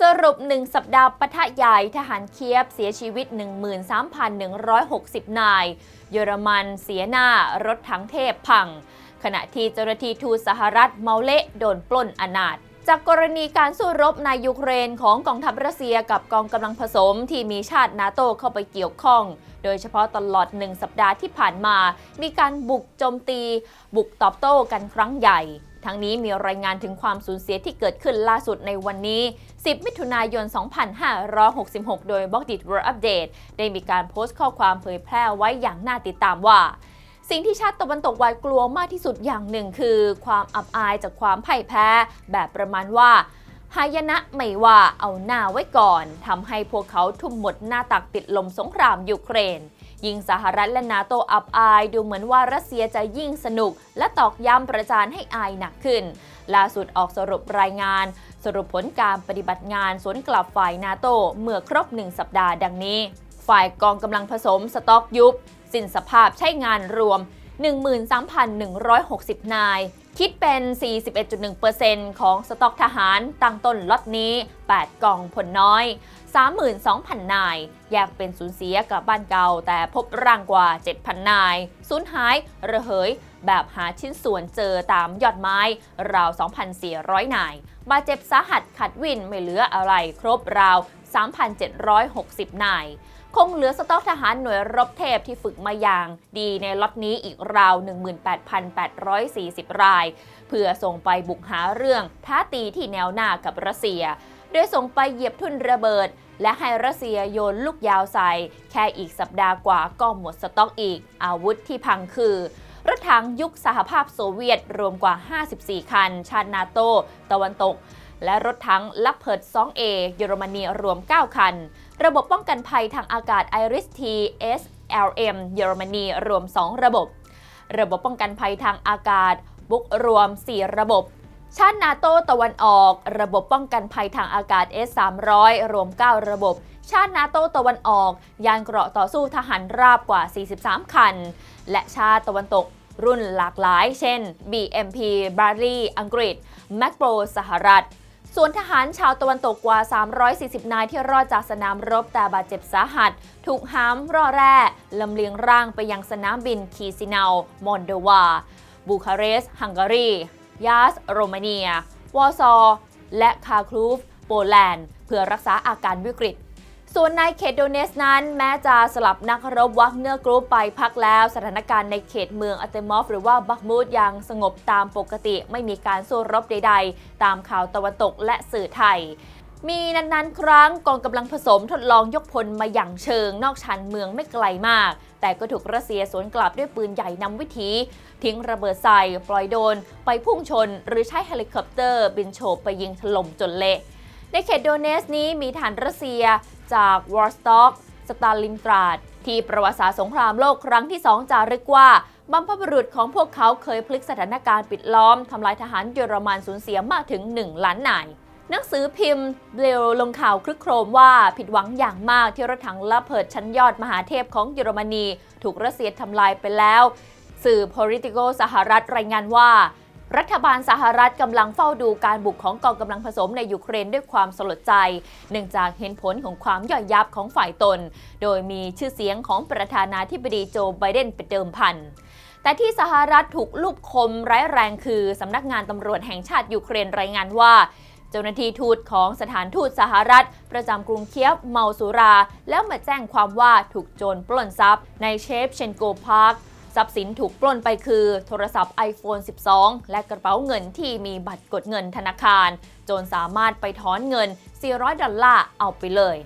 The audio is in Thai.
สรุป 1 สัปดาห์ปะทะใหญ่ทหารเคียบเสียชีวิต 13,160 นาย เยอรมันเสียหน้ารถถังเทพพัง ขณะที่เจ้าหน้าที่ทูตสหรัฐเมาเละโดนปล้นอนาถจากกรณีการสู้รบในยูเครนของกองทัพรัสเซียกับกองกำลังผสมที่มีชาตินาโตเข้าไปเกี่ยวข้อง โดยเฉพาะตลอดหนึ่งสัปดาห์ที่ผ่านมา มีการบุกโจมตี บุกตอบโต้กันครั้งใหญ่ ทั้งนี้มีรายงานถึงความสูญเสียที่เกิดขึ้นล่าสุดในวันนี้ 10 มิถุนายน 2566 โดย b o x d i t World Update ได้มีการโพสต์ข้อความเผยแพร่ไว้อย่างน่าติดตามว่าสิ่งที่ชาติตะวันตกหวาดกลัวมากที่สุดอย่างหนึ่งคือ ความอับอายจากความพ่ายแพ้ แบบประมาณว่า หายนะไม่ว่าเอาหน้าไว้ก่อนทำให้พวกเขาทุ่มหมดหน้าตักติดลมสงครามยูเครน ยิงสหรัฐและนาโตอับอาย ดูเหมือนว่ารัสเซียจะยิ่งสนุก และตอกย้ำประจานให้อายหนักขึ้น ล่าสุดออกสรุปรายงาน สรุปผลการปฏิบัติงานสวนกลับฝ่ายนาโตเมื่อครบหนึ่งสัปดาห์ดังนี้ ฝ่ายกองกำลังผสมสต็อกยุบ สิ้นสภาพใช้งานรวม 13,160 นาย คิดเป็น 41.1%ของสต็อกทหารตั้งต้นล็อตนี้ 8 กองผลน้อย 32,000 นาย แยกเป็นสูญเสียกับบ้านเก่า แต่พบร่างกว่า 7,000 นาย สูญหาย ระเหย แบบหาชิ้นส่วนเจอตามยอดไม้ ราว 2,400 นาย บาดเจ็บสาหัสขัดวินไม่เหลืออะไรครบราว 3,760 นาย คงเหลือสต็อกทหารหน่วยรบเทพที่ฝึกมาอย่างดีในล็อตนี้อีกราว 18,840 ราย เพื่อส่งไปบุกหาเรื่องท้าตีที่แนวหน้ากับรัสเซีย โดยส่งไปเหยียบทุ่นระเบิด และให้รัสเซียโยนลูกยาวใส่ แค่อีกสัปดาห์กว่าก็หมดสต็อกอีก อาวุธที่พังคือรถถังยุคสหภาพโซเวียตรวมกว่า 54 คัน ชาตินาโต ตะวันตก และรถถังลับเพิด 2A เยอรมนีรวม 9 คัน ระบบป้องกันภัยทางอากาศ Iris-T SLM เยอรมนีรวม 2 ระบบ ระบบป้องกันภัยทางอากาศ บุกรวม 4 ระบบ ชาตินาโตตะวันออก ระบบป้องกันภัยทางอากาศ S300 รวม 9 ระบบ ชาตินาโตตะวันออก ยานเกราะต่อสู้ทหารราบกว่า 43 คัน และชาติตะวันตกรุ่นหลากหลาย เช่น BMP Bradley อังกฤษ m a c p r o สหรัฐ ส่วนทหารชาวตะวันตกกว่า 340 นายที่รอดจากสนามรบแต่บาดเจ็บสาหัส ถูกห้ามร่อแร่ลำเลียงร่างไปยังสนามบินคีซินาวมอนโดวา บูคาเรสต์ฮังการี ยาส โรมาเนีย วอร์ซอ และคาคลูฟ โปแลนด์ เพื่อรักษาอาการวิกฤต ส่วนในเขตโดเนสนั้น แม้จะสลับนักรบวักเนื้อกรุ๊ปไปพักแล้ว สถานการณ์ในเขตเมืองอัตเตมอฟ หรือว่าบักมูดยังสงบตามปกติไม่มีการสู้รบใดๆ ตามข่าวตะวันตกและสื่อไทยมีนานๆ ครั้งกองกำลังผสมทดลองยกพลมาอย่างเชิง นอกชานเมืองไม่ไกลมาก แต่ก็ถูกรัสเซียสวนกลับด้วยปืนใหญ่นำวิถี ทิ้งระเบิดใส่ปล่อยโดน ไปพุ่งชน หรือใช้เฮลิคอปเตอร์ บินโฉบไปยิงถล่มจนเละ ในเขตโดเนสนี้มีฐานรัสเซีย จากวอร์สต็อกสตาลินกราด ที่ประวัติศาสตร์สงครามโลกครั้งที่2จารึกว่าบัมพบุรุษของพวกเขาเคยพลิกสถานการณ์ปิดล้อมทำลายทหารเยอรมันสูญเสียมากถึง 1 ล้านนายหนังสือพิมพ์เบลลงข่าวคลึกโครมว่าผิดหวังอย่างมากที่รถถังละเพิดชั้นยอดมหาเทพของเยอรมนี ถูกรัสเซียทำลายไปแล้ว สื่อ Politico สหรัฐรายงานว่า รัฐบาลสหรัฐกำลังเฝ้าดูการบุกของกองกำลังผสมในยูเครนด้วยความสลดใจ เนื่องจากเห็นผลของความย่อยยับของฝ่ายตน โดยมีชื่อเสียงของประธานาธิบดีโจไบเดนเป็นเดิมพันแต่ที่สหรัฐถูกลูกคมร้ายแรงคือสำนักงานตำรวจแห่งชาติยูเครนรายงานว่าเจ้าหน้าที่ทูตของสถานทูตสหรัฐ ประจำกรุงเคียฟเมาสุรา แล้วมาแจ้งความว่าถูกโจรปล้นทรัพย์ ในเชฟเชนโกพาร์ค ทรัพย์สินถูกปล้นไปคือ โทรศัพท์ iPhone 12 และกระเป๋าเงินที่มีบัตรกดเงินธนาคาร จนสามารถไปถอนเงิน 400 ดอลลาร์เอาไปเลย